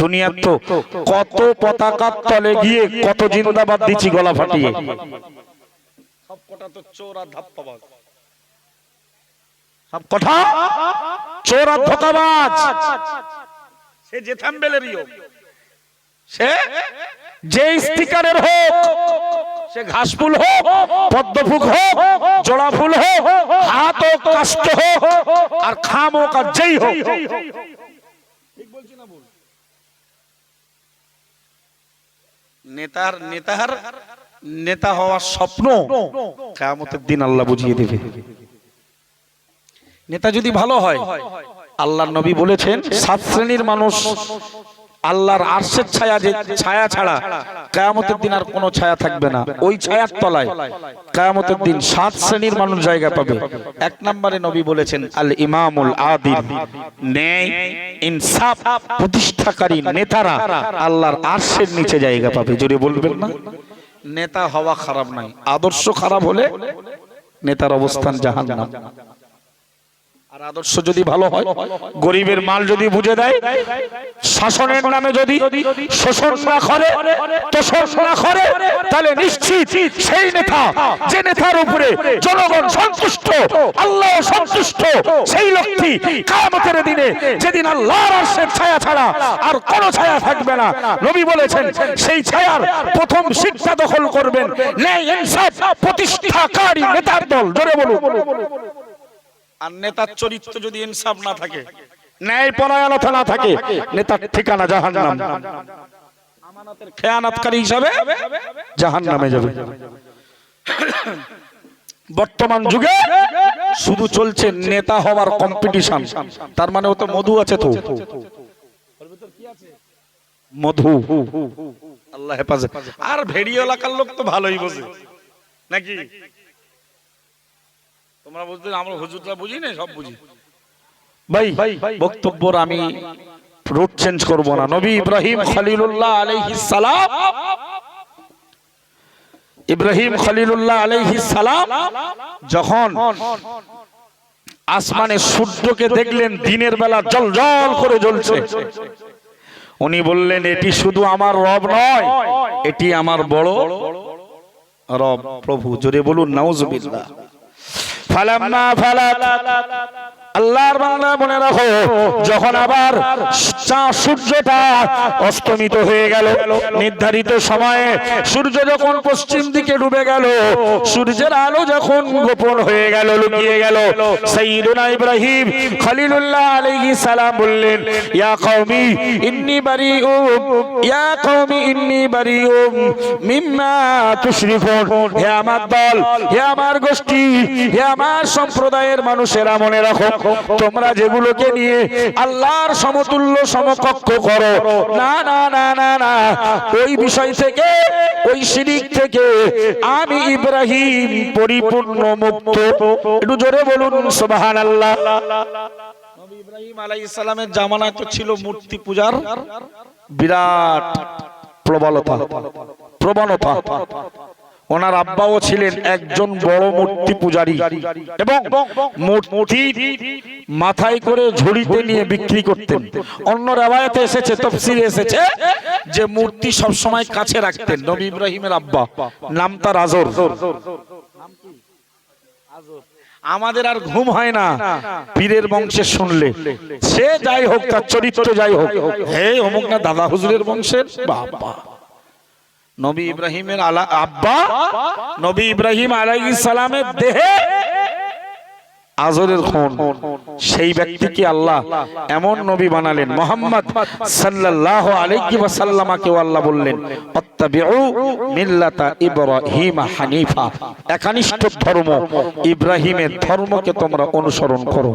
দুনিয়ার তো কত পতাকার তলে গিয়ে কত জিন্দাবাদ দিচ্ছি গলা ফাটিয়ে। সব কটা তো চোর আর ধাপ্পাবাজ। সব কটা? চোর আর ধোকাবাজ। সে যে থাম্বেলেরই হোক। সে যে স্টিকারের হোক সে ঘাস ফুল হোক পদ্ম ফুল হোক জোড়া ফুল হোক হাত হোক কাষ্ট হোক আর খাম হোক আর যেই হোক। নেতার নেতার, নেতা হওয়ার স্বপ্ন কেয়ামতের দিন আল্লাহ বুঝিয়ে দেবে। নেতা যদি ভালো হয় আল্লাহ নবী বলেছেন, সাত শ্রেণির মানুষ আল্লাহর আরশের ছায়া যে ছায়া ছাড়া কেয়ামতের দিন আর কোনো ছায়া থাকবে না। ওই ছায়ার তলায় কেয়ামতের দিন সাত শ্রেণির মানুষ জায়গা পাবে। এক নম্বরে নবী বলেছেন, আল ইমামুল আদিল। ন্যায়, ইনসাফ প্রতিষ্ঠাকারী নেতারা আল্লাহর আরশের নিচে জায়গা পাবে। জোরে বলবেন না। নেতা হওয়া খারাপ নাই আদর্শ খারাপ হলে নেতার অবস্থান জাহান্নাম। আর আদর্শ যদি ভালো হয়, গরিবের মাল যদি বুঝে দেয়, শাসনের নামে যদি শোষণ না করে না করে, তাহলে নিশ্চিত সেই নেতা, যে নেতার উপরে জনগণ সন্তুষ্ট, আল্লাহ সন্তুষ্ট, সেই লোকটি কায়ামতের দিনে যেদিন আল্লাহর আরশের ছায়া ছাড়া আর কোন ছায়া থাকবে না। নবী বলেছেন, সেই ছায়ার প্রথম শিক্ষা দখল করবেন। ন্যায় ইনসাফ প্রতিষ্ঠাকারী নেতার দল, জোরে বলুন। আর নেতার চরিত্র যদি ইনসাফ না থাকে ন্যায় পরায়ণতা না থাকে নেতার ঠিকানা জাহান্নাম। আমানতের খেয়ানাতকারী হিসাবে জাহান্নামে যাবে। বর্তমান যুগে শুধু চলছে নেতা হওয়ার কম্পিটিশন তার মানে ও তো মধু আছে তো। মধু। আল্লাহ হেফাজত। আর ভেড়ি এলাকার লোক তো ভালোই বোঝে। নাকি? তোমরা বুঝতে আমরা হুজুররা বুঝি না সব বুঝি। ভাই বক্তব্যর আমি রুট চেঞ্জ করব না। নবী ইব্রাহিম খলিলুল্লাহ আলাইহিস সালাম। ইব্রাহিম খলিলুল্লাহ আলাইহিস সালাম যখন আসমানে সূর্যকে দেখলেন, দিনের বেলা জল জল করে জ্বলছে। উনি বললেন, এটি শুধু আমার রব নয়, এটি আমার বড় রব। প্রভু, জোরে বলুন, নাউজুবিল্লাহ। ফালাম্মা ফালাত আল্লাহর বাংলা মনে রাখো, যখন আবার সূর্যটা অস্তমিত হয়ে গেল, নির্ধারিত সময়ে সূর্য যখন পশ্চিম দিকে ডুবে গেল, সূর্যের আলো যখন গোপন হয়ে গেল, লুকিয়ে গেল, সাইয়্যিদুনা ইব্রাহিম খলিলুল্লাহ আলাইহিস সালাম বললেন, ইয়া কওমি ইন্নী বারিউম, ইয়া কওমি ইন্নী বারিউম, মিম্মা তুশরিকুন, হে আমার দল, হে আমার গোষ্ঠী, হে আমার সম্প্রদায়ের মানুষেরা মনে রাখো তোমরা যেগুলোকে নিয়ে আল্লাহর সমতুল্য সমকক্ষ করো। না না না না না। ওই বিষয় থেকে ওই শিরিক থেকে আমি ইব্রাহিম পরিপূর্ণ মুক্ত। একটু জোরে বলুন সুবহানাল্লাহ। নবী ইব্রাহিম আলাইহিস সালামের জামানায় তো ছিল মূর্তি পূজার বিরাট প্রবলতা। প্রবণতা ওনার আব্বাও ছিলেন একজন বড় মূর্তি পূজারী এবং মূর্তি মাথায় করে ঝুড়িতে নিয়ে বিক্রি করতেন। অন্য রেওয়ায়তে এসেছে তফসিরে এসেছে যে মূর্তি সব সময় কাছে রাখতেন নবী ইব্রাহিমের আব্বা, নাম তার আজর। আমাদের আর ঘুম হয় না, পীরের বংশে শুনলে। সে যাই হোক, তার চরিত্র যাই হোক। হে অমুক না দাদা হুজুরের বংশের বাবা। নবী ইব্রাহিমের আলা আব্বা? নবী ইব্রাহিম আলাইহিস সালামের দেহে আজরের খুন। সেই ব্যক্তিকে আল্লাহ এমন নবী বানালেন মোহাম্মদ সাল্লাল্লাহু আলাইহি ওয়াসাল্লামাকে আল্লাহ বললেন অত্তাবিউ মিল্লাতা ইব্রাহিম হানিফা। একানিষ্ঠ ধর্ম ইব্রাহিমের ধর্মকে তোমরা অনুসরণ করো।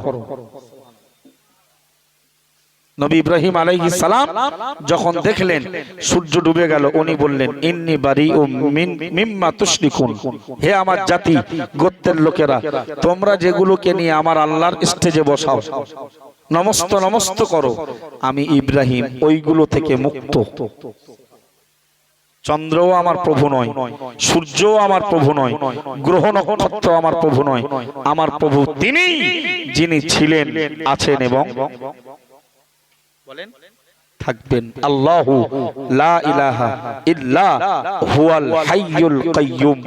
নবী ইব্রাহিম আলাইহিস সালাম যখন দেখলেন, সূর্য ডুবে গেল, উনি বললেন, ইন্নি বারি ও মিম্মা তুশরিকুন। হে আমার জাতি, গোত্রের লোকেরা, তোমরা যেগুলোকে নিয়ে আমার আল্লাহর স্টেজে বসাও, নমস্ত নমস্ত করো। আমি ইব্রাহিম, ওইগুলো থেকে মুক্ত। চন্দ্রও আমার প্রভু নয়, সূর্যও আমার প্রভু নয়, গ্রহ নক্ষত্র আমার প্রভু নয়। আমার প্রভু তিনি, যিনি ছিলেন, আছেন এবং থাকবেন। আল্লাহু লা ইলাহা ইল্লা হুয়াল হাইয়ুল কাইয়ুম।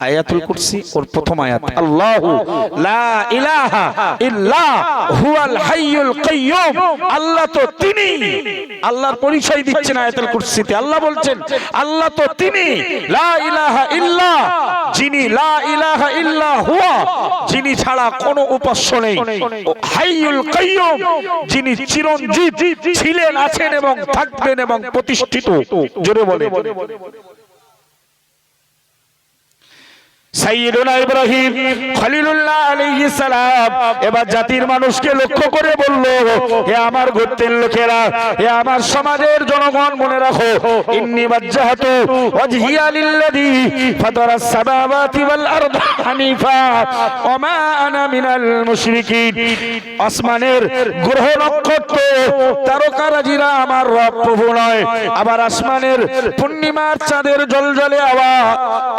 আয়াতুল কুরসি ওর প্রথম আয়াত আল্লাহু লা ইলাহা ইল্লা হুয়াল হাইয়ুল কাইয়ুম। আল্লাহ তো তিনি। আল্লাহর পরিচয় দিচ্ছেন আয়াতুল কুরসিতে। আল্লাহ বলছেন আল্লাহ তো তিনি। লা ইলাহা ইল্লা। যিনি লা ইলাহা ইল্লা হুয়া। যিনি ছাড়া কোনো উপাস্য নেই। হাইয়ুল কাইয়ুম। যিনি চিরঞ্জীব ছিলেন আছেন এবং থাকবেন এবং প্রতিষ্ঠিত। জোরে বলে সাইয়্যিদুনা ইব্রাহিম খলিলুল্লাহ আলাইহিস সালাম এবার জাতির মানুষকে লক্ষ্য করে বলল, হে আমার গোত্রের লোকেরা, হে আমার সমাজের জনগণ, মনে রাখো, ইন্নী ওয়াজহিয়া লিল্লাযী ফাতারাস ওয়াল হানিফা ওয়া মা আনা মিনাল মুশরিকিন। আসমানের গ্রহ নক্ষত্র তারকারাজিরা আমার রব প্রভু নয়, আবার আসমানের পূর্ণিমার চাঁদের জলজলে আওয়া,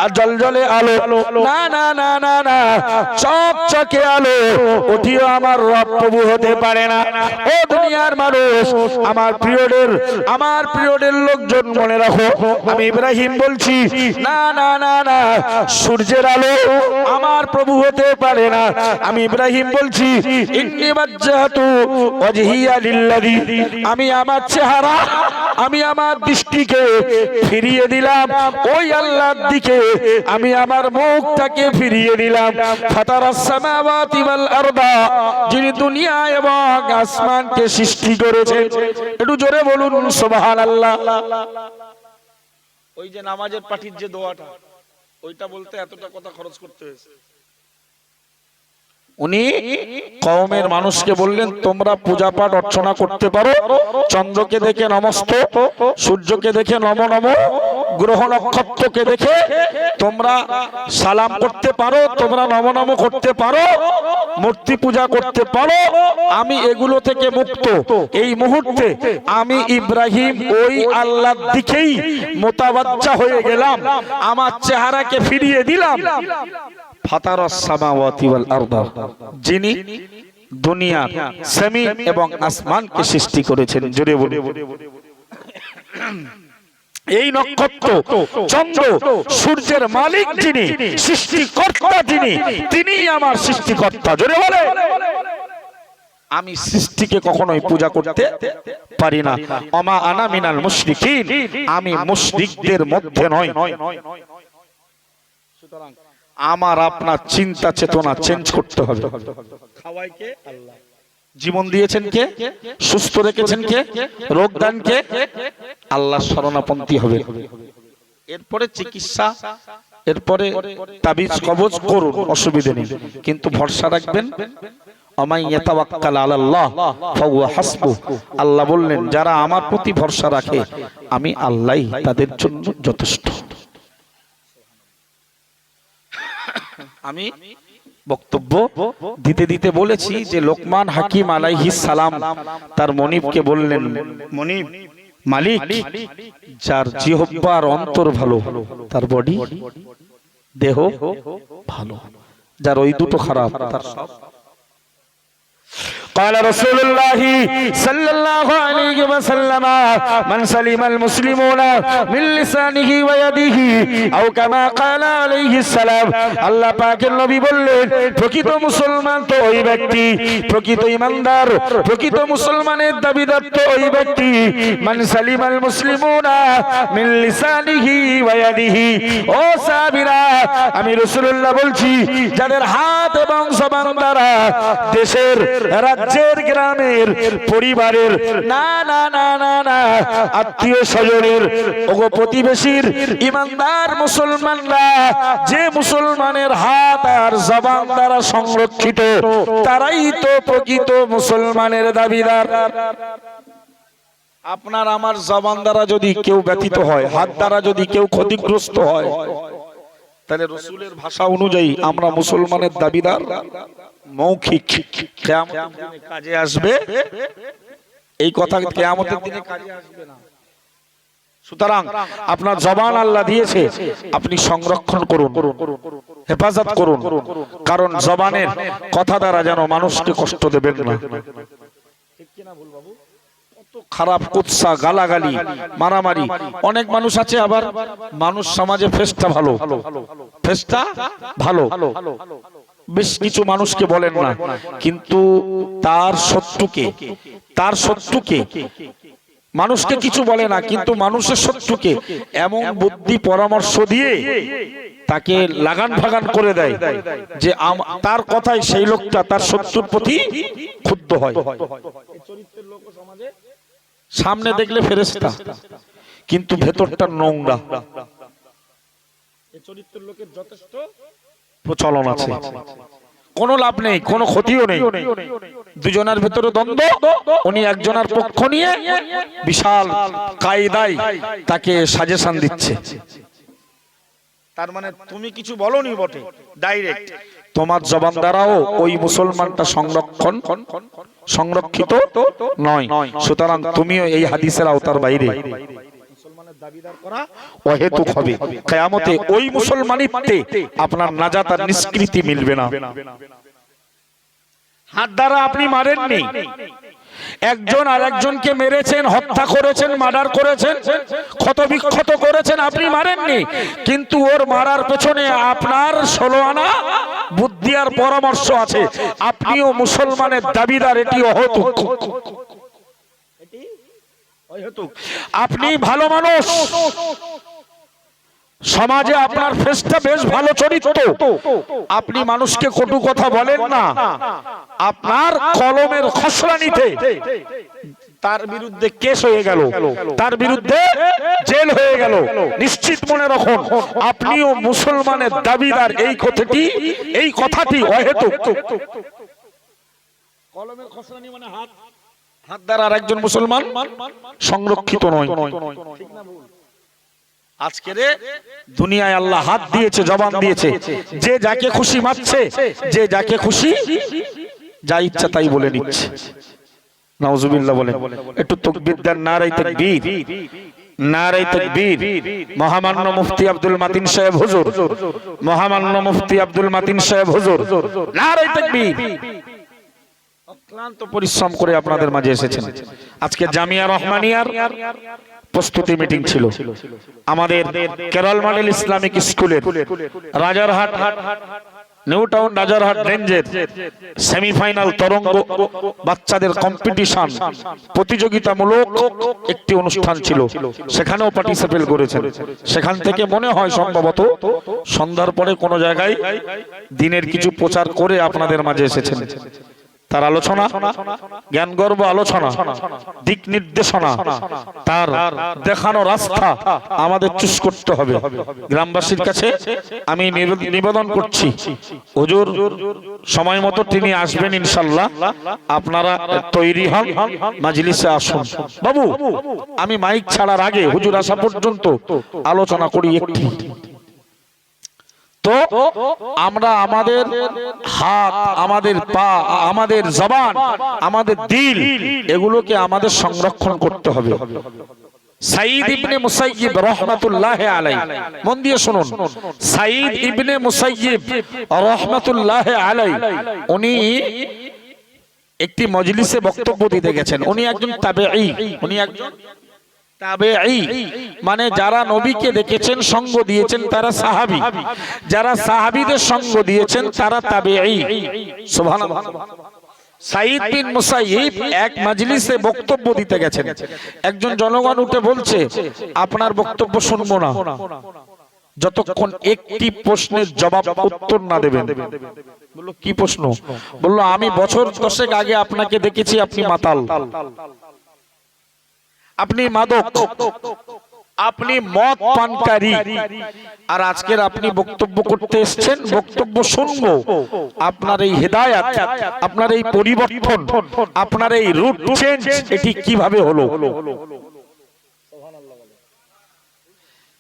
আর জলজলে আলো না না না না না। চকচকে আলো। ওটিও আমার রব, প্রভু হতে পারে না। ও দুনিয়ার মানুষ, আমার প্রিয়দের আমার প্রিয়দের লোকজন মনে রাখো। আমি ইব্রাহিম বলছি, না না না না, সূর্যের আলো আমার প্রভু হতে পারে না। আমি ইব্রাহিম বলছি আমি আমার চেহারা, আমি আমার দৃষ্টিকে ফিরিয়ে দিলাম। ওই আল্লাহর দিকে আমি আমার মুখটাকে ফিরিয়ে দিলাম যিনি দুনিয়া এবং আসমানকে সৃষ্টি করেছেন। একটু জোরে বলুন সুবহানাল্লাহ। ওই যে নামাজের পাঠির যে দোয়াটা ওইটা বলতে এতটা কথা খরচ করতে হয়েছে। উনি কওমের মানুষকে বললেন তোমরা পূজা পাঠ অর্চনা করতে পারো। চন্দ্রকে দেখে নমস্ত সূর্যকে দেখে নম নম গ্রহ নক্ষত্রকে দেখে তোমরা সালাম করতে পারো, তোমরা নম নম করতে পারো, মূর্তি পূজা করতে পারো, আমি এগুলো থেকে মুক্ত। এই মুহূর্তে আমি ইব্রাহিম ওই আল্লাহর দিকেই মোতাবাচ্চা হয়ে গেলাম, আমার চেহারাকে ফিরিয়ে দিলাম। যিনি দুনিয়া জমিন এবং আসমানকে সৃষ্টি করেছেন। জোরে বলে এই নক্ষত্র, চন্দ্র, সূর্যের মালিক যিনি, সৃষ্টিকর্তা যিনি তিনি আমার সৃষ্টিকর্তা। জোরে বলে। আমি সৃষ্টিকে কখনোই পূজা করতে পারি না। অমা আনা মিনাল মুশরিকিন। আমি মুশরিকদের মধ্যে নয় সুতরাং আমার আপনার চিন্তা চেতনা চেঞ্জ করতে হবে। জীবন দিয়েছেন কে? সুস্থ রেখেছেন কে? রোগ দান কে? আল্লাহ শরণাপন্থী হবে। এরপরে চিকিৎসা, এরপরে তাবিজ, কবজ করুন, অসুবিধে নেই। কিন্তু ভরসা রাখবেন আল্লাহ বললেন, যারা আমার প্রতি ভরসা রাখে, আমি আল্লাহই তাদের জন্য যথেষ্ট। আমি বক্তব্য দিতে দিতে বলেছি যে লোকমান হাকিম আলাইহিস সালাম তার মনিবকে বললেন মনিব মালিক যার জিহব্বার অন্তর ভালো তার বডি দেহ ভালো যার ওই দুটো খারাপ তার সব। قال رسول الله صلى الله عليه وسلم من سلم المسلمون من لسانه ويده او كما قال عليه السلام আল্লাহ পাকের নবী বললেন প্রকৃত মুসলমান তো ওই ব্যক্তি প্রকৃত ইমানদার প্রকৃত মুসলমানের দাবিদার তো ওই ব্যক্তি মান সালিমাল মুসলিমুনা মিন লিসানিহি ওয়া ইয়াদিহি ও সাহাবীরা আমি রাসূলুল্লাহ বলছি যাদের হাত এবং জবান দ্বারা দেশের রাজ্যের গ্রামের পরিবারের না না না না না, আত্মীয় স্বজনের ওগো প্রতিবেশীর ইমানদার মুসলমানরা যে মুসলমানের হাত আর জবান দ্বারা সংরক্ষিত, তারাই তো প্রকৃত মুসলমানের দাবিদার। আপনার আমার জবান দ্বারা যদি কেউ ব্যতীত হয়, হাত দ্বারা যদি কেউ ক্ষতিগ্রস্ত হয়, তাহলে রসুলের ভাষা অনুযায়ী আমরা মুসলমানের দাবিদার। মৌখিক কিয়ামতের দিনে কাজে আসবে। এই কথা কেয়ামতের দিনে কাজে আসবে না। সুতরাং আপনার জবান আল্লাহ দিয়েছে আপনি সংরক্ষণ করুন হেফাজত করুন কারণ জবানের কথা দ্বারা যেন মানুষকে কষ্ট দেবেন না। খারাপ কুৎসা গালাগালি মারামারি। অনেক মানুষ আছে আবার মানুষ সমাজে ফেসটা ভালো। ফেসটা ভালো। বেশ কিছু মানুষকে বলেন না, কিন্তু তার শত্রুকে তার শত্রুকে, মানুষকে কিছু বলে না, কিন্তু মানুষের শত্রুকে এমন বুদ্ধি পরামর্শ দিয়ে তাকে লাগান ভাগান করে দেয় যে তার কথায় সেই লোকটা তার শত্রুর প্রতি ক্ষুব্ধ হয়। সামনে দেখলে ফেরেস্তা কিন্তু ভেতরটা নোংরা। চরিত্রের লোকের যথেষ্ট প্রচলন আছে। কোনো লাভ নেই কোনো ক্ষতিও নেই। দুজনের ভেতরে দ্বন্দ্ব উনি একজনের পক্ষ নিয়ে বিশাল কায়দায় তাকে সাজেশন দিচ্ছে। তার মানে তুমি কিছু বলনি বটে ডাইরেক্ট তোমার জবান দ্বারাও ওই মুসলমানটা সংরক্ষণ সংরক্ষিত নয়। সুতরাং তুমিও এই হাদিসের আওতার বাইরে। অহেতুক হবে। কেয়ামতে ওই মুসলমানিত্বে আপনার নাজাত আর নিষ্কৃতি মিলবে না। হাত দ্বারা আপনি মারেননি। একজন আর একজনকে মেরেছেন হত্যা করেছেন মার্ডার করেছেন ক্ষত বিক্ষত করেছেন আপনি মারেননি। কিন্তু ওর মারার পেছনে আপনার ষোলো আনা বুদ্ধি আর পরামর্শ আছে। আপনিও মুসলমানের দাবিদার এটি অহতুক। আপনি ভালো মানুষ। সমাজে আপনার ফেসটা বেশ ভালো চরিত্র। আপনি মানুষকে কটু কথা বলেন না। আপনার কলমের খসড়া নিতে তার বিরুদ্ধে কেস হয়ে গেল। তার বিরুদ্ধে জেল হয়ে গেল। নিশ্চিত মনে রাখুন আপনিও মুসলমানের দাবিদার। এই কথাটি এই কথাটি অহেতুক। কলমের খসড়া নিয়ে মানে হাত। হাত দ্বারা আর একজন মুসলমান সংরক্ষিত নয়। আজকে দুনিয়ায় আল্লাহ হাত দিয়েছে জবান দিয়েছে। যে যাকে খুশি মারছে যে যাকে খুশি যা ইচ্ছা তাই বলে নিচ্ছে। নাউজুবিল্লাহ বলে একটু তকবীর দেন নারাই তাকবীর। নারাই তাকবীর। মহামান্য মুফতি আব্দুল মাতিন সাহেব হুজুর। মহামান্য মুফতি আব্দুল মাতিন সাহেব হুজুর। নারাই তাকবীর। অক্লান্ত পরিশ্রম করে আপনাদের মাঝে এসেছেন। আজকে জামিয়া রহমানিয়ার প্রস্তুতি মিটিং ছিল। আমাদের কেরল মডেল ইসলামিক স্কুলের রাজারহাট নিউ টাউন রাজারহাট রেঞ্জের সেমিফাইনাল তরঙ্গ বাচ্চাদের কম্পিটিশন প্রতিযোগিতামূলক একটি অনুষ্ঠান ছিল। সেখানেও পার্টিসিপেট করেছেন। সেখান থেকে মনে হয় সম্ভবত সন্ধ্যার পরে কোনো জায়গায় দিনের কিছু প্রচার করে আপনাদের মাঝে এসেছেন। তার আলোচনা, জ্ঞান, গর্ব, আলোচনা, দিক নির্দেশনা, তার দেখানো রাস্তা আমাদের চুজ করতে হবে। গ্রামবাসীর কাছে আমি নিবেদন করছি, হুজুর, সময় মতো তিনি আসবেন ইনশাল্লাহ। আপনারা তৈরি হন, মাজলিসে আসুন। বাবু, আমি মাইক ছাড়ার আগে হুজুর আসা পর্যন্ত আলোচনা করি একটি। তো আমরা আমাদের হাত, আমাদের পা, আমাদের জবান, আমাদের দিল, এগুলোকে আমাদের সংরক্ষণ করতে হবে। ইবনে দিয়ে ইবনে উনি একটি মজলিসে বক্তব্য দিতে গেছেন। উনি একজন তাবেঈ, উনি একজন মানে যারা নবীকে দেখেছেন, সঙ্গ দিয়েছেন, তারা সাহাবী। যারা সাহাবীদের সঙ্গ দিয়েছেন, তারা তাবেঈ। বক্তব্য দিতে গেছেন। একজন জনগণ উঠে বলছে, আপনার বক্তব্য শুনব না। যতক্ষণ একটি প্রশ্নের জবাব উত্তর না দেবেন। বলল, কি প্রশ্ন? বলল, আমি বছর দশেক আগে আপনাকে দেখেছি, আপনি মাতাল। আপনি মাদক আপনি মদ পানকারী। আর আজকের আপনি বক্তব্য করতে এসেছেন বক্তব্য শুনব। আপনার এই হেদায়াত আপনার এই পরিবর্তন আপনার এই রুট চেঞ্জ এটি কীভাবে হলো?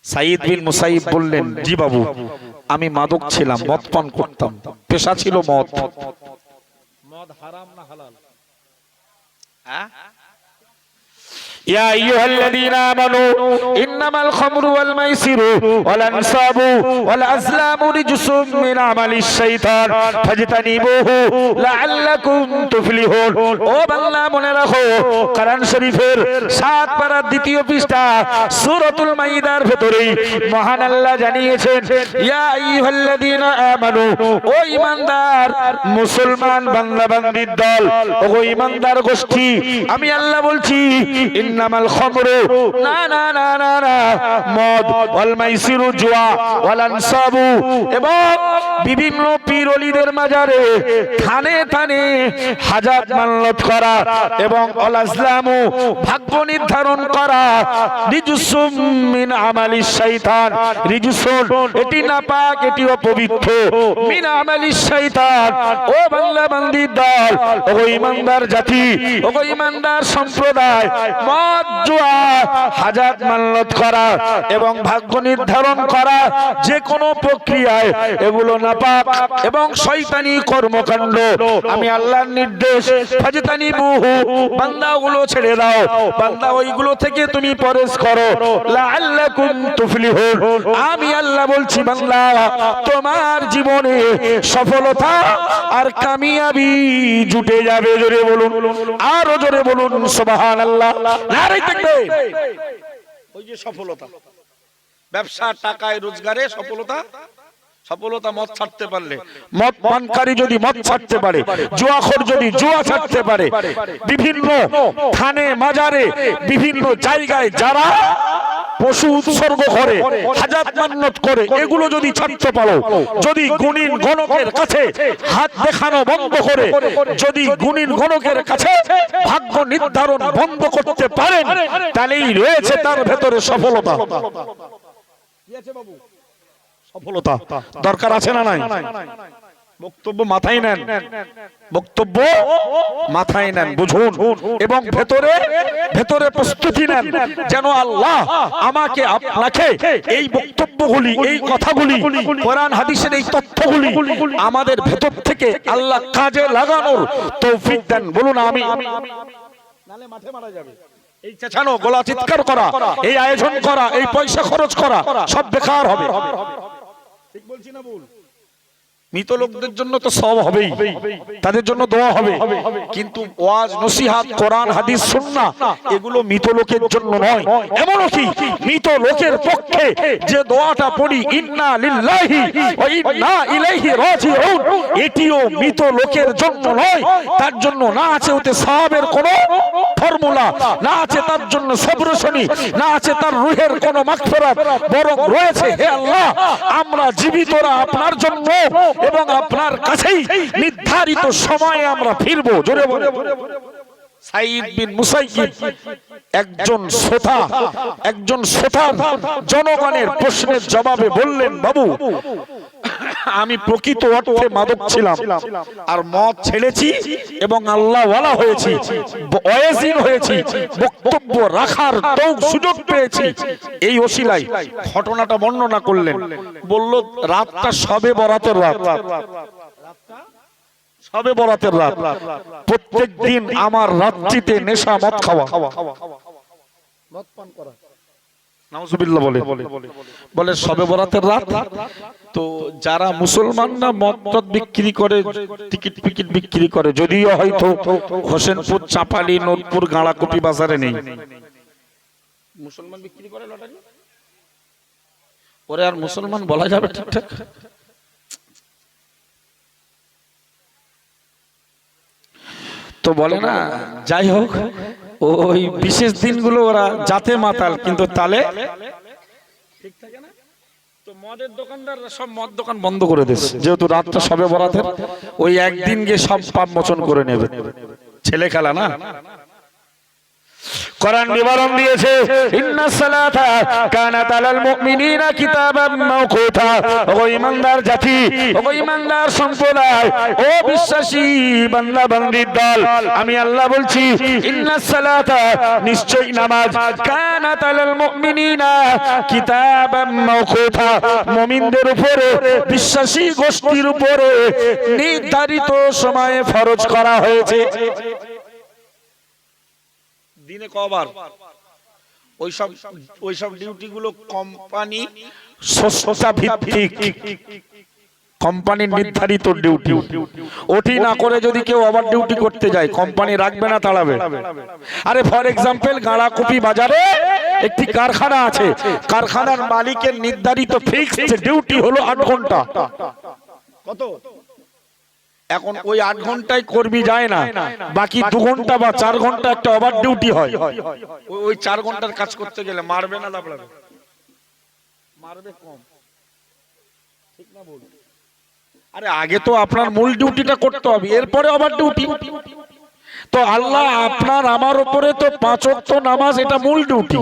সাইদ বিন মুসাইব বললেন জি বাবু আমি মাদক ছিলাম মদ পান করতাম পেশা ছিল মদ। মদ হারাম না হালাল? يا أيها الذين آمنوا إنما الخمر والميسر والأنصاب والأزلام رجس من عمل الشيطان فاجتنبوه لعلكم تفلحون ও বাংলা মনে রাখো কোরআন শরীফের সাত পারার দ্বিতীয় পৃষ্ঠা সূরাতুল মাইদার ভেতরেই মহান আল্লাহ জানিয়েছেন ইয়া আইয়ুহাল্লাযীনা আমানু ও ঈমানদার মুসলমান বাংলা বান্দির দল ও ঈমানদার গোষ্ঠী আমি আল্লাহ বলছি ইন্নামাল খামরু না না না না না। মদ জুয়া এবং বিভিন্ন পীর মাজারে থানে থানে মান্নত করা এবং ভাগ্য নির্ধারণ করা। রিজুসুম মিন আমালি রিজুসুন এটি নাপাক, এটি অপবিত্র। মিন আমালি শয়তান ও বাংলা বান্দির দল ও ইমানদার জাতি ও ইমানদার সম্প্রদায়। হাজাত মান্নত করা এবং ভাগ্য নির্ধারণ করা যে কোনো প্রক্রিয়ায়, এগুলো নাপাক এবং শয়তানি কর্মকাণ্ড। আমি আল্লাহর নির্দেশ, ফাজতানি বান্দাগুলো ছেড়ে দাও। বান্দা, ওইগুলো থেকে তুমি পরেশ করো। লাআল্লাকুম তুফলিহুন। আমি আল্লাহ বলছি বাংলা তোমার জীবনে সফলতা আর কামিয়াবি জুটে যাবে। জোরে বলুন, আরও জোরে বলুন, সুবহানাল্লাহ। নারে তাকবীর ওই যে সফলতা। ব্যবসা টাকায় রোজগারে সফলতা। সফলতা মদ ছাড়তে পারলে। মদ পানকারী যদি মদ ছাড়তে পারে জুয়াখোর যদি জুয়া ছাড়তে পারে বিভিন্ন থানে মাজারে বিভিন্ন জায়গায় যারা পশু উৎসর্গ করে হাজাত মান্নত করে এগুলো যদি ছাড়তে পারো যদি গুণিন গণকের কাছে হাত দেখানো বন্ধ করে যদি গুণিন গণকের কাছে ভাগ্য নির্ধারণ বন্ধ করতে পারেন তাহলেই রয়েছে তার ভেতরে সফলতা। সফলতা দরকার আছে না নাই? বক্তব্য মাথায় নেন। বক্তব্য মাথায় নেন বুঝুন। এবং ভেতরে ভেতরে প্রস্তুতি নেন যেন আল্লাহ আমাকে আপনাকে এই বক্তব্যগুলি এই কথাগুলি কোরআন হাদিসের এই তথ্যগুলি আমাদের ভেতর থেকে আল্লাহ কাজে লাগানোর তৌফিক দেন। বলুন আমি নালে মাঠে মারা যাবে। এই চেঁচানো গলা চিৎকার করা এই আয়োজন করা এই পয়সা খরচ করা সব বেকার হবে। ঠিক বলছি না ভুল? মৃত লোকদের জন্য তো সব হবেই। তাদের জন্য দোয়া হবে। কিন্তু ওয়াজ, নসিহাত, কোরআন, হাদিস সুন্না এগুলো মৃত লোকের জন্য নয়। এমনও কি মৃত লোকের পক্ষে যে দোয়াটা পড়ি, ইন্না লিল্লাহি ওয়া ইন্না ইলাইহি রাজিউন এটিও মৃত লোকের জন্য নয়। তার জন্য না আছে ওতে সাহাবের কোনো ফর্মুলা, না আছে তার জন্য সবরসনি না আছে তার রুহের কোনো মাগফিরাত। বরং রয়েছে, হে আল্লাহ, আমরা জীবিতরা আপনার জন্য এবং আপনার কাছেই নির্ধারিত সময়ে আমরা ফিরবো। জোরে বলে একজন জনগণের জবাবে বললেন আমি প্রকৃত অর্থে মাদক ছিলাম আর মদ ছেড়েছি এবং আল্লাহ হয়েছি ওয়াজিন হয়েছি, বক্তব্য রাখার সুযোগ পেয়েছি। এই ওসিলাই ঘটনাটা বর্ণনা করলেন। বলল, রাতটা সবে বরাতের রাত। সবে বরাতের রাত। প্রত্যেক দিন আমার রাত্রিতে নেশা মদ খাওয়া। মদ পান করা। নাউজুবিল্লাহ বলে। বলে সবে বরাতের রাত? তো যারা মুসলমানরা মদ টদ বিক্রি করে টিকিট ফিকিট বিক্রি করে যদিও হয়তো হোসেনপুর চাপালি নোদপুর গাঁড়াকপি বাজারে নেই। মুসলমান বিক্রি করে লটারি? ওরে আর মুসলমান বলা যাবে ঠিকঠাক? তো বলে না যাই হোক ওই বিশেষ দিনগুলো ওরা যাতে মাতাল কিন্তু তালে ঠিক থাকে না? তো মদের দোকানদাররা সব মদ দোকান বন্ধ করে দিচ্ছে। যেহেতু রাতটা সবে বরাতের ওই একদিন গিয়ে সব পাপ মোচন করে নেবে। ছেলে খেলা না? কোরআন বিবরণ দিয়েছে, ইন্না সালাতা কানাত আলাল মুমিনিনা কিতাবাম মাওকুতা। ও ঈমানদার জাতি ও ঈমানদার সম্প্রদায়, ও বিশ্বাসী বান্দা বান্দির দল, আমি আল্লাহ বলছি, ইন্না সালাতা, নিশ্চয়ই নামাজ। কানাত আলাল মুমিনিনা কিতাবাম মাওকুতা। মুমিনদের উপরে, বিশ্বাসী গোষ্ঠীর উপরে নির্ধারিত সময়ে ফরজ করা হয়েছে। দিনে কবার। ওইসব ওইসব ডিউটি গুলো কোম্পানি ভিত্তিক কোম্পানির নির্ধারিত ডিউটি। ওটি না করে যদি কেউ ওভার ডিউটি করতে যায় কোম্পানি রাখবে না তাড়াবে। আরে ফর এক্সাম্পল গাঁড়াকুপি বাজারে একটি কারখানা আছে। কারখানার মালিকের নির্ধারিত ফিক্সড ডিউটি হলো আট ঘণ্টা। কত? এখন ওই আট ঘন্টায় কর্মী যায় না বাকি দু ঘণ্টা বা চার ঘণ্টা একটা ওভার ডিউটি হয়। ওই- চার ঘণ্টার কাজ করতে গেলে মারবে না লাভলাবে মারবে কম। ঠিক না বল আরে আগে তো আপনার মূল ডিউটিটা করতে হবে এরপরে ওভার ডিউটি তো আল্লাহ আপনার আমার উপরে তো পাঁচ ওয়াক্ত নামাজ এটা মূল ডিউটি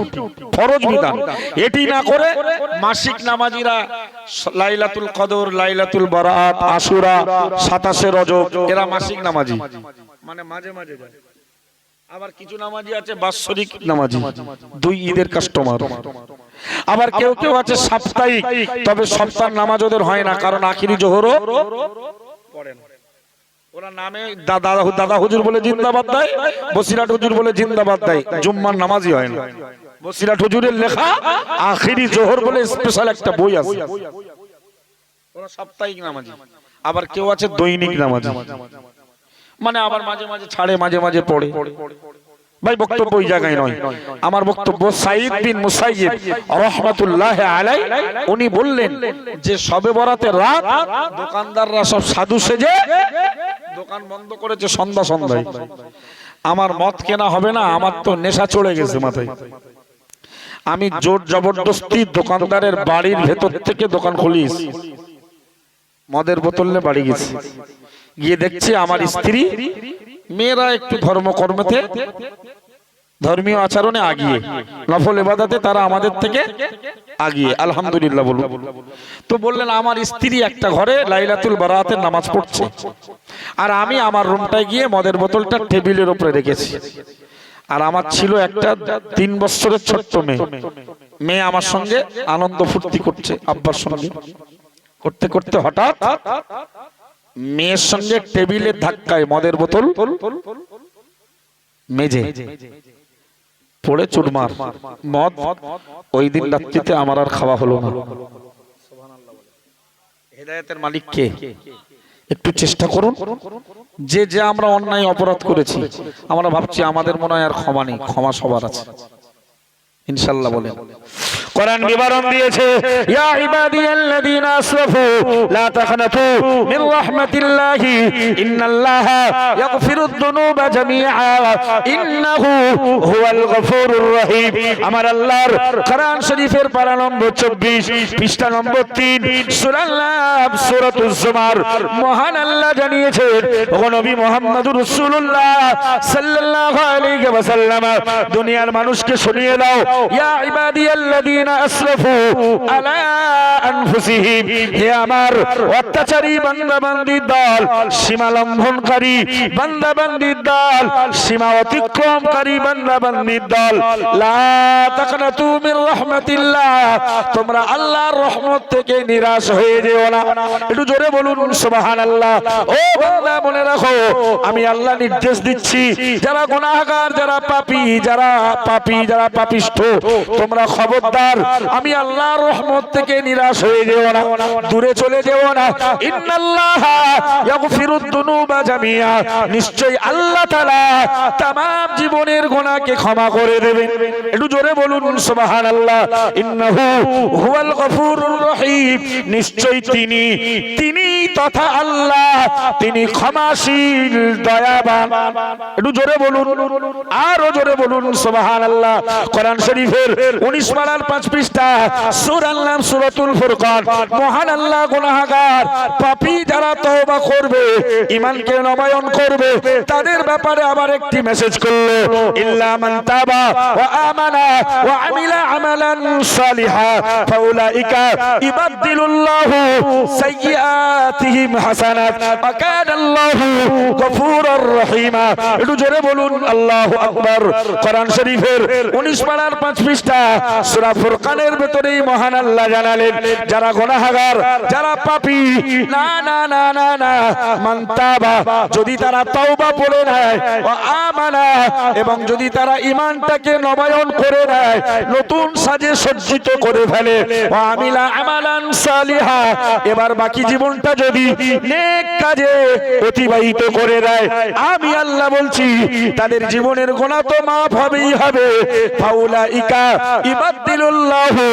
ফরজ বিধান। এটি না করে মাসিক নামাজিরা লাইলাতুল কদর লাইলাতুল বারাত আশুরা সাতাশে রজব এরা মাসিক নামাজি। মানে মাঝে মাঝে যায়। আবার কিছু নামাজি আছে বাৎসরিক নামাজি দুই ঈদের কাস্টমার আবার কেউ কেউ আছে সাপ্তাহিক তবে সপ্তাহ নামাজ ওদের হয় না কারণ আখিরি জোহরও পড়ে না। ওরা নামে দাদা দাদা হুজুর বলে জিন্দাবাদ দেয় বসিরাট হুজুর বলে জিন্দাবাদ দেয়। জুম্মার নামাজই হয় না। বসিরাট হুজুরের লেখা আখিরি জোহর বলে স্পেশাল একটা বই আছে। ওরা সাপ্তাহিক নামাজি। আবার কেউ আছে দৈনিক নামাজি। মানে আবার মাঝে মাঝে ছাড়ে মাঝে মাঝে পড়ে। ভাই, বক্তব্য ওই জায়গায় নয়। আমার বক্তব্য সাইদ বিন মুসাইয়িদ রহমাতুল্লাহ আলাই উনি বললেন যে সবে বরাতে রাত দোকানদাররা সব সাধু সেজে দোকান বন্ধ করেছে সন্ধ্যা সন্ধ্যায়। আমার মদ কেনা হবে না, আমার তো নেশা চড়ে গেছে মাথায়। আমি জোর জবরদস্তি দোকানদারের বাড়ির ভেতর থেকে দোকান খুলিস মদের বোতল নিয়ে বাড়ি গেছি। গিয়ে দেখছি আমার স্ত্রী মেয়েরা একটু ধর্মকর্মেতে, ধর্মীয় আচরণে আগিয়ে, নফল এবাদাতে তারা আমাদের থেকে আগিয়ে, আলহামদুলিল্লাহ বলুন। তো বললেন, আমার স্ত্রী একটা ঘরে লাইলাতুল বারাতের নামাজ পড়ছে। আর আমি আমার রুমটায় গিয়ে মদের বোতলটা টেবিলের উপরে রেখেছি। আর আমার ছিল একটা তিন বছরের ছোট্ট মেয়ে। মেয়ে আমার সঙ্গে আনন্দ ফুর্তি করছে আব্বার সঙ্গে। করতে করতে হঠাৎ মেয়ের সঙ্গে টেবিলের ধাক্কায় মদের বোতল মেজে পড়ে চুরমার, মদ, ওই দিন রাত্রিতে আমার আর খাওয়া হলো না। হেদায়েতের মালিক কে? একটু চেষ্টা করুন। যে যে আমরা অন্যায় অপরাধ করেছি, আমরা ভাবছি আমাদের মনে হয় আর ক্ষমা নেই, ক্ষমা সবার আছে। ইনশাল্লাহ বলেন। কোরআন বিবরণ দিয়েছে, ইয়া ইবাদিয়াল্লাযীনা আসরাফু, লা তাখনাতু মির রাহমাতিল্লাহি, ইন্নাল্লাহা ইয়াগফিরুদ দুনুবা জামিআ, ইন্নাহু হুয়াল গফুরুর রহিম। আমার আল্লাহর কোরআন শরীফের পারা নম্বর 24 পৃষ্ঠা নম্বর 3 সূরা আল-নাম সূরাতুজ জুমার মহান আল্লাহ জানিয়েছেন ও নবী মুহাম্মদুর রাসূলুল্লাহ সাল্লাল্লাহু আলাইহি ওয়াসাল্লাম, দুনিয়ার মানুষকে শুনিয়ে দাও তোমরা আল্লাহর রহমত থেকে নিরাশ হয়ে যেও না। একটু জোরে বলুন, সুবহানাল্লাহ। ও বান্দা, মনে রাখো, আমি আল্লাহ নির্দেশ দিচ্ছি, যারা গুনাহগার, যারা পাপী যারা পাপী, যারা পাপিষ্ঠ তোমরা খবরদার আমি আল্লাহর রহমত থেকে নিরাশ হয়ে যেও না দূরে চলে যেও না ইন্নাল্লাহ ইয়াগফিরুদ দুনুবা জামিয়া নিশ্চয়ই আল্লাহ তাআলা तमाम জীবনের গুনাহকে ক্ষমা করে দেবেন একটু জোরে বলুন সুবহানাল্লাহ ইন্নাহু হুয়াল গফুরুর রহিম নিশ্চয়ই তিনি তিনি তথা আল্লাহ, তিনি ক্ষমাশীল, দয়াবান। একটু জোরে বলুন, আরও জোরে বলুন, সুবহানাল্লাহ। কোরআন শরীফের 19 পারার 5 পৃষ্ঠা সূরার নাম সূরাতুল ফুরকান। মহান আল্লাহ গুনাহগার, পাপী যারা তওবা করবে, ঈমানকে নবায়ন করবে, তাদের ব্যাপারে আবার একটি মেসেজ করল, ইল্লা মান তাবা ওয়া আমানা ওয়া আমিলা আমালান সালিহা, ফাউলাইকা ইবাদদিলুল্লাহু সাইয়্যাতি সাইয়্যাতিহিম হাসানাত। কানা আল্লাহু গফুরুর রহিমা। একটু জোরে বলুন, আল্লাহু আকবার। কোরআন শরীফের 19 পারার 5 পৃষ্ঠা। সূরা ফুরকানের ভেতরেই মহান আল্লাহ জানালেন, যারা গুনাহগার, যারা পাপী, না না না না না, মান তাবা, যদি তারা তওবা পড়ে নেয় ও আমানা, এবং যদি তারা ঈমানটাকে নবায়ন করে নেয়, নতুন সাজে সজ্জিত করে ফেলে ও আমিলা আমালান সালিহা, এবার বাকি জীবনটা যদি নেক কাজে অতিবাহিত করে দেয়, আমি আল্লাহ বলছি, তাদের জীবনের গোনা তো মাফ হবেই হবে। ফাউলাইকা ইবাদদিলুল্লাহু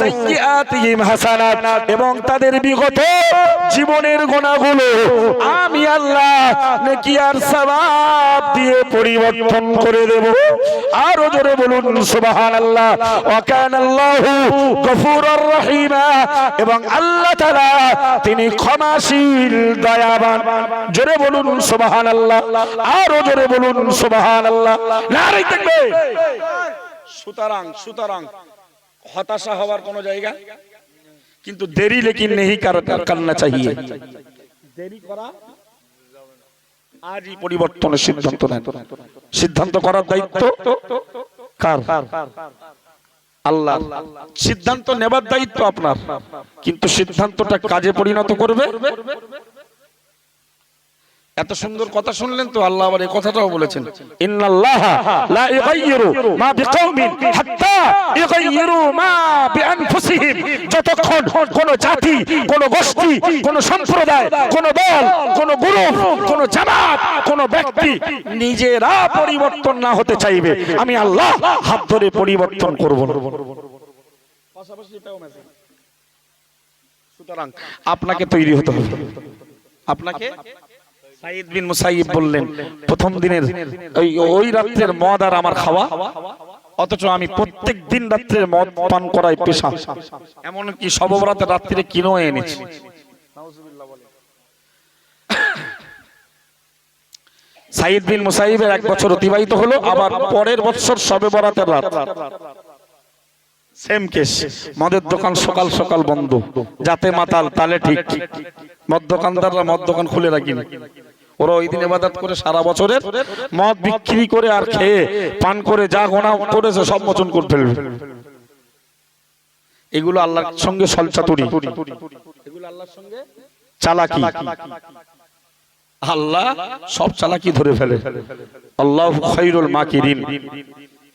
সাইয়্যাতিহিম হাসানাত। এবং তাদের বিগত জীবনের গোনাগুলো আমি আল্লাহ নেকি আর সওয়াব দিয়ে পরিবর্তন করে দেব। আরও জোরে বলুন, সুবহানাল্লাহ। ওয়া কানাল্লাহু গফুরুর রহিমা। এবং আল্লাহ তাআলা তিনি ক্ষমাশীল দয়াবান। জোরে বলুন সুবহানাল্লাহ। আরও জোরে বলুন সুবহানাল্লাহ। নারী দেখবে সুতরাং সুতরাং হতাশা হওয়ার কোন জায়গা? কিন্তু দেরি লেকিন নেই করনা চাহিয়ে। দেরি করা? আজই পরিবর্তনের সিদ্ধান্ত নেন। সিদ্ধান্ত করার দায়িত্ব কার? আল্লাহ সিদ্ধান্ত নেবার দায়িত্ব আপনার। কিন্তু সিদ্ধান্তটা কাজে পরিণত করবে? এত সুন্দর কথা শুনলেন তো আল্লাহ আবার এই কথাটাও বলেছেন। ইন্নাল্লাহা লা ইগাইয়িরু মা বিকাউমিন হাত্তা ইগাইয়িরু মা বিআনফুসিহিম। যতক্ষণ কোন জাতি কোন গোষ্ঠী কোন সম্প্রদায় কোন দল কোন গ্রুপ কোন জামাত কোন ব্যক্তি নিজেরা পরিবর্তন না হতে চাইবে। আমি আল্লাহ হাত ধরে পরিবর্তন করব। পাশাপাশি এটাও মেসেজ। সুতরাং আপনাকে তৈরি হতে হবে। আপনাকে সাইদ বিন মুসাইব বললেন প্রথম দিনের ওই ওই রাত্রের মদ আর আমার খাওয়া অথচ আমি প্রত্যেক দিন রাত্রের মদ পান করাই পেশা। এমনকি সবরাতে রাত্রে কিনেও এনেছি। সাইদ বিন মুসাইবের এক বছর অতিবাহিত হলো আবার পরের বছর সবে বরাতের রাত। সেম কেস মদের দোকান সকাল সকাল বন্ধ। যাতে মাতাল তালে ঠিক। মদ দোকানদাররা মদ দোকান খুলে রাখিনি। ওরা ওই দিন ইবাদত করে সারা বছরের মদ বিক্রি করে আর খেয়ে পান করে যা গোনা করেছে সব মোচন করে ফেলবে। এগুলো আল্লাহর সঙ্গে সলচাতুরি। এগুলো আল্লাহর সঙ্গে চালাকি। আল্লাহ সব চালাকি ধরে ফেলে। আল্লাহ খাইরুল মাকিরিন।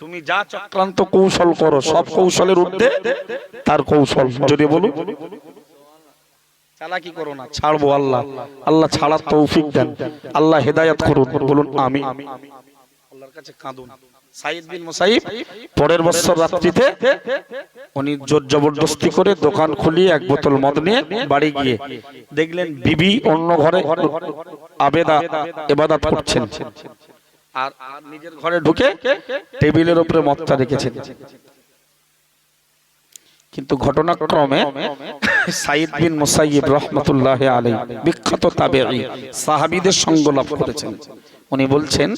তুমি যা চক্রান্ত কৌশল করো সব কৌশলের ঊর্ধ্বে তার কৌশল। যদি বলুন চালাকি করো না। ছাড়বো আল্লাহ। আল্লাহ ছাড়ার তৌফিক দেন। আল্লাহ হেদায়াত করুন। বলুন আমি আল্লাহর কাছে কাঁদুন। সাইদ বিন মুসাইব পরের বছর রাত্রিতে উনি জোর জবরদস্তি করে দোকান খুলিয়ে এক বোতল মদ নিয়ে বাড়ি গিয়ে দেখলেন বিবি অন্য ঘরে আবেদা এবাদাত করছেন। আর নিজের ঘরে ঢুকে টেবিলের উপরে মদটা রেখেছেন। কিন্তু ঘটনাক্রমে সাইদ বিন মুসাইব রহমতুল্লাহ আলাই বিখ্যাত তাবেঈ সাহাবিদের সঙ্গ লাভ করেছেন। উনি বলছেন,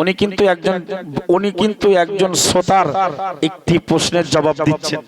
উনি কিন্তু একজন, উনি কিন্তু একজন শ্রোতার একটি প্রশ্নের জবাব দিচ্ছেন।